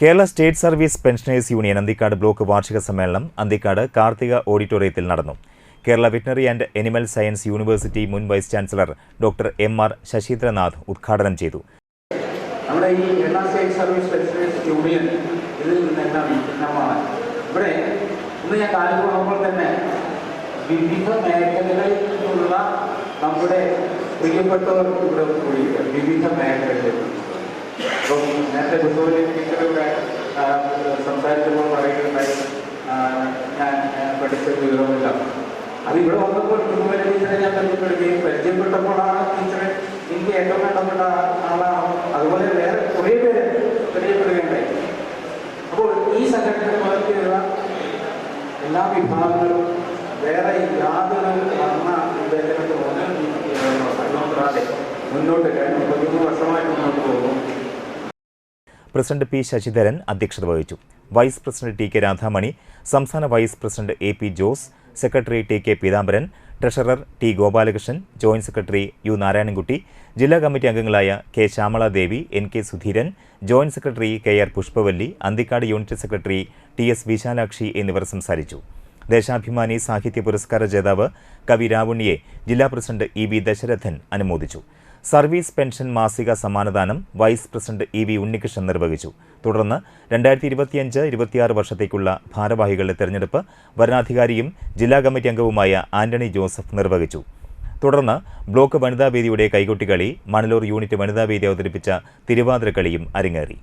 Kerala state service pensioners union Anthikad block വാർഷിക സമ്മേളനം അന്തിക്കാട് കാർത്തിക ഓഡിറ്റോറിയത്തിൽ നടന്നു. Kerala veterinary and animal science university മുൻ vice chancellor doctor M R Sasindranath ഉദ്ഘാടനം ചെയ്തു. നമ്മുടെ ഈ Kerala state service pensioners union ഇതിൽ നിന്നെല്ലാം ഭിന്നമാണ് ഇവിടെ ഇന്ന് ഞാൻ പോകുമ്പോൾ തന്നെ വിവിധ മേഖലകളിൽ നിന്നുള്ള നമ്മുടെ പ്രിയപ്പെട്ടവർ ഇവിടെ കൂടിയിട്ട് വിവിധ മേഖലകളിൽ. ഇപ്പം നേരത്തെ പഠിച്ച വിവരമില്ല. അത് ഇവിടെ വന്നപ്പോൾ ബുദ്ധോലി ടീച്ചറെ ഞാൻ പരിചയപ്പെടുകയും പരിചയപ്പെട്ടപ്പോഴാണ് ടീച്ചറെ എനിക്ക് ഏറ്റവും വേണ്ടപ്പെട്ട ആളാണ്. അതുപോലെ വേറെ കുറേ പേര് പരിചയപ്പെടുകയുണ്ടായി. അപ്പോൾ ഈ സംഘടന വളർത്തിയുള്ള എല്ലാ വിഭാഗങ്ങളും വേറെ യാതൊരു വർണ വിവേചനത്തിൽ കൂടാതെ മുന്നോട്ട് കഴിഞ്ഞ മുപ്പത്തിമൂന്ന് വർഷമായിട്ട് മുന്നോട്ട് പോകുന്നു. പ്രസിഡന്റ് പി ശശിധരൻ അധ്യക്ഷത വഹിച്ചു. Vice president T K Radhamani സംസ്ഥാന vice president A P Jose secretary T K Peethambaran treasurer T Gopalakrishnan joint secretary U Narayanankutty ജില്ലാ കമ്മിറ്റി അംഗങ്ങളായ K Shyamala Devi N K Sudheeran joint secretary K R Pushpavalli Anthikad unit secretary T S Visalakshi എന്നിവർ സംസാരിച്ചു. ദേശാഭിമാനി സാഹിത്യ പുരസ്കാര ജേതാവ് കവി രാവുണ്ണിയെ ജില്ലാ president E V Dasharathan അനുമോദിച്ചു. സർവീസ് പെൻഷൻ മാസിക സമ്മാനദാനം vice president E V Unnikrishnan നിർവഹിച്ചു. തുടർന്ന് രണ്ടായിരത്തി ഇരുപത്തിയഞ്ച് ഇരുപത്തിയാറ് വർഷത്തേക്കുള്ള ഭാരവാഹികളുടെ തെരഞ്ഞെടുപ്പ് വരണാധികാരിയും ജില്ലാ കമ്മിറ്റി അംഗവുമായ ആന്റണി ജോസഫ് നിർവഹിച്ചു. തുടർന്ന് ബ്ലോക്ക് വനിതാവേദിയുടെ കൈകൊട്ടിക്കളി മണലൂർ യൂണിറ്റ് വനിതാവേദി അവതരിപ്പിച്ച തിരുവാതിരക്കളിയും അരങ്ങേറി.